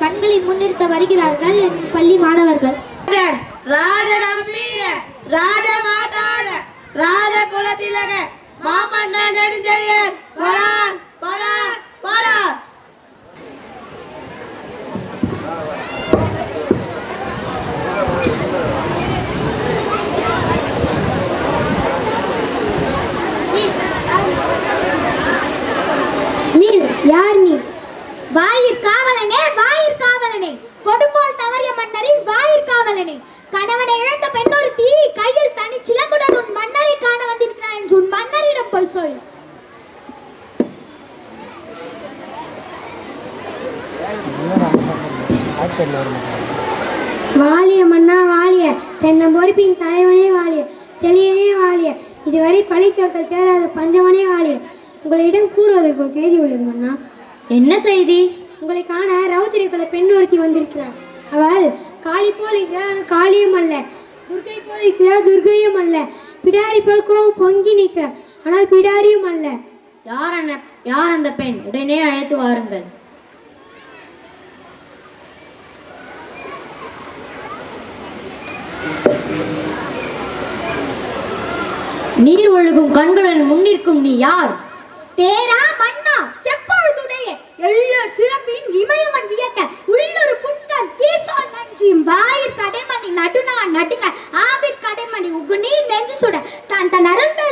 கண்களில் முன்னிறுத்த வருகிறார்கள் என் பள்ளி மாணவர்கள். ராஜ கம்பீர ராஜ ராஜ மாமன்ன நெடுஞ்செழியன் பரார் பரார் பரார் நீ யார் நீ வாயிற் காவலனே வாயிற் காவலனே கொடுங்கோல் தவறிய மன்னரின் காவலனே கணவனை இழந்த பெண்ணொருத்தி கையில் தனி சிலம்புடன் உன் மன்னரை காண வந்திருக்கிறான் என்று உன் மன்னரிடம் போய் சொல். வாலிய மன்னா வாலிய. தென்னை பொறுப்பின் தலைவனே வாலிய. செழியனே வாலிய. இதுவரை பழிச்சொற்கள் சேராத பஞ்சவனே வாலிய. உங்களிடம் கூறுவதற்கு செய்தி உள்ளது மன்னா. என்ன செய்தி? உங்களை காண ரவுத்திரை பெண் ஒருத்தி வந்திருக்கிறார் அவள் காளி போல் இருக்கிறார் காளியும் அல்ல. துர்கை போல் இருக்கிறார் துர்கையும் அல்ல. பிடாரி போல் கோவம் பொங்கி நிற்கிறார் ஆனால் பிடாரியும் அல்ல. யார் அண்ண யார் அந்த பெண்? உடனே அழைத்து வாருங்கள். நீர் ஒழுகும் கண்களுடன் முன்னிற்கும் நீ யார்? தேரா மன்னா.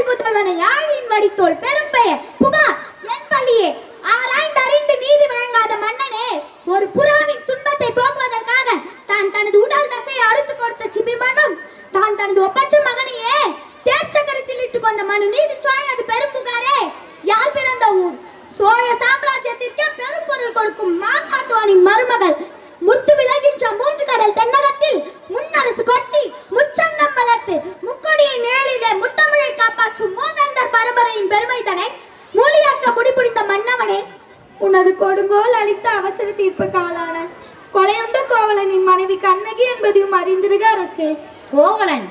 தன் அருள்கள் புத்தவனை யாழின் வடித்தோள் பெரும்பெயர் புகார் என் பள்ளியே. ஆராய்ந்தறிந்து நீதி வழங்காத மன்னனே ஒரு புறாவின் துன்பத்தை போக்குவதற்காக தான் தனது உடல் தசையை அறுத்து கொடுத்த சிபிமனும் தான் தனது ஒப்பற்ற மகனையே தேர்ச்சக்கரத்தில் இட்டு கொண்ட மனு நீதி சோழனது பெரும் புகாரே. யார் பிறந்த ஊர் சோழ சாம்ராஜ்யத்திற்கே பெரும் பொருள் கொடுக்கும் மாசாத்துவானின் மருமகள் மன்னவனே உனது கொடுங்கோல் அளித்த அவசர தீர்ப்பு காலான கொலையுண்ட கோவலனின் மனைவி கண்ணகி என்பதையும் அறிந்திருக அரசே. கோவலன்?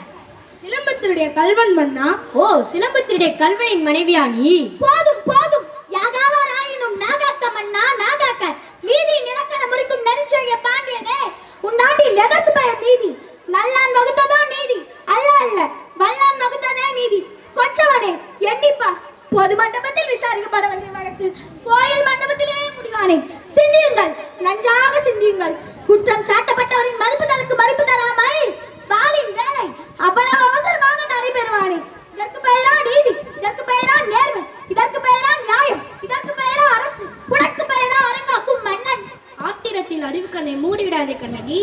சிலம்பத்தினுடைய கல்வன் மன்னா? ஓ சிலம்பத்தினுடைய கல்வனின் மனைவியா நீ? போதும் போதும். யாகாவராயினும் நாகாக்க மன்னா நாகாக்க. நீதி நிலக்கண முறிக்கும் நெருஞ்செழிய பாண்டியனே உன் நாட்டில் எதற்கு பெயர் நீதி? நல்லான் வகுத்ததோ நீதி? அல்ல அல்ல. வல்லான் வகுத்ததே நீதி. கொச்சவனே எண்ணிப்பா பொது மண்டபத்தில் விசாரிக்கப்பட வேண்டிய வழக்கு கோயில் மண்டபத்திலே முடிவானே. சிந்தியுங்கள் நன்றாக சிந்தியுங்கள். குற்றம் சாட்டப்பட்டவரின் மதிப்புதலுக்கு மதிப்பு தராமல் வாளின் வேலை அவ்வளவு அவசரமாக நடைபெறுவானே. இதற்கு பெயரா நீதி இதற்கு பெயரா நேர்மை இதற்கு பெயரா நியாயம் இதற்கு பெயரா அரசு உனக்கு பெயரா அரங்காக்கும் மன்னன். ஆத்திரத்தில் அறிவுக்கண்ணை மூடிவிடாதே கண்ணகி.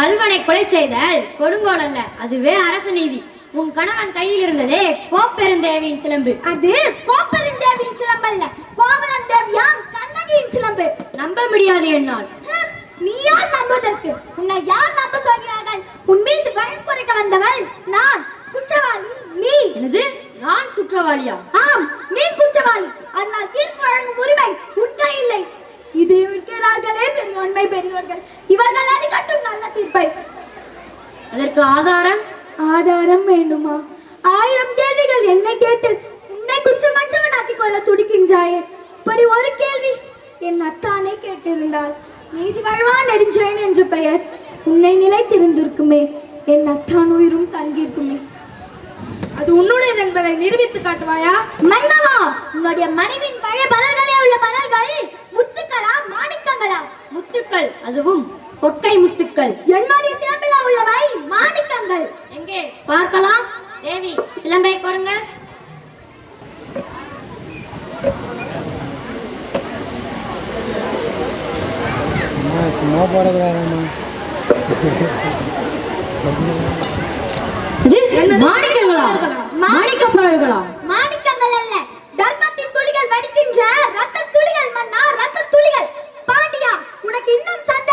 கல்வனை கொலை செய்தல் கொடுங்கோல் அல்ல அதுவே அரச நீதி. உன் கணவன் கையில் இருந்ததே கோப்பெருந்தேவியின் சிலம்பு. அது சிலம்பல்ல கோவலன் தேவியாம் கண்ணகியின் சிலம்பு. நம்ப முடியாது என்னால். நீ யார் நம்புவதற்கு? உன்னை யார் நம்ப சொல்கிறார்கள்? உன் மீது வழக்குரைக்க வந்தவள் நான் குற்றவாளி நீ. எனது நான் குற்றவாளியா? ஆம் நீ குற்றவாளி. அதனால் தீர்ப்பு வழங்கும் உரிமை உன் கையில்லை இது இருக்கிறார்களே பெரியோன்மை பெரியோர்கள். இவர்கள் அடிக்கட்டும் நல்ல தீர்ப்பை. அதற்கு ஆதாரம்? ஆதாரம் வேண்டுமா? ஆயிரம் கேள்விகள் என்னை கேட்டு உன்னை குற்றமற்றவனாக்கிக் கொள்ள துடிக்கின்றாயே? இப்படி ஒரு கேள்வி என் அத்தானே கேட்டிருந்தால் நீதி வாழ்வான் நெடுஞ்சேன் என்ற பெயர். உன்னை நிலைத்திருந்திருக்குமே. என் அத்தான் உயிரும் தங்கியிருக்குமே. அது உன்னுடையது என்பதை நிரூபித்து காட்டுவாயா? மன்னவா உன்னுடைய மனைவின் பழைய பலர்களே உள்ள பலர்கள் முத்துக்களா மாணிக்கங்களா? முத்துக்கள் அதுவும் கொட்டை முத்துக்கள். என்னுடைய சிலம்பில் உள்ளவை மாணிக்கங்கள். எங்கே? பார்க்கலாம். தேவி சிலம்பை கொடுங்க போடக்கூடாதுமா மாணிக்கங்களா? மாணிக்க மாணிக்கங்கள் அல்ல தர்மத்தின் துளிகள் வடிக்கின்ற ரத்த துளிகள் மன்னா ரத்த துளிகள் பாண்டியா உனக்கு இன்னும் சந்தேகம்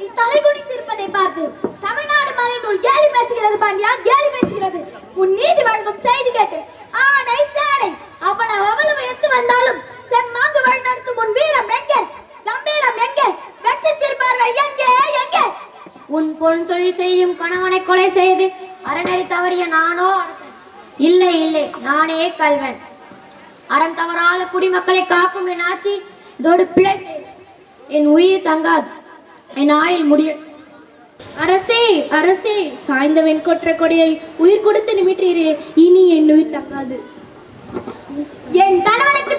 நீ தலை குனிந்திருப்பதை பார்த்து தமிழ்நாடு மறைநூல் கேலி பேசுகிறது பாண்டியா? கேலி பேசுகிறது. உன் நீதி வழங்கும் செய்தி கேட்டு. ஆனை சேனை அவ்வளவு அவ்வளவு எடுத்து வந்தாலும் செம்மாங்கு வழிநடத்தும் உன் வீரம் எங்க? கம்பீரம் எங்க? வெற்றி திருப்பார்வை எங்கே? உன் பொன் தொழில் செய்யும் கணவனை கொலை செய்து அறநெறி தவறிய நானோ அரசன். இல்லை இல்லை நானே கல்வன். அறம் தவறாத குடிமக்களை காக்கும் என் ஆட்சி இதோடு பிழை என் உயிர் தங்காது. என் ஆயுள் முடியும் அரசே அரசே சாய்ந்த வெண்கொற்ற கொடியை உயிர் கொடுத்து நிமிட்டீரே இனி என் உயிர் தங்காது என் கணவனுக்கு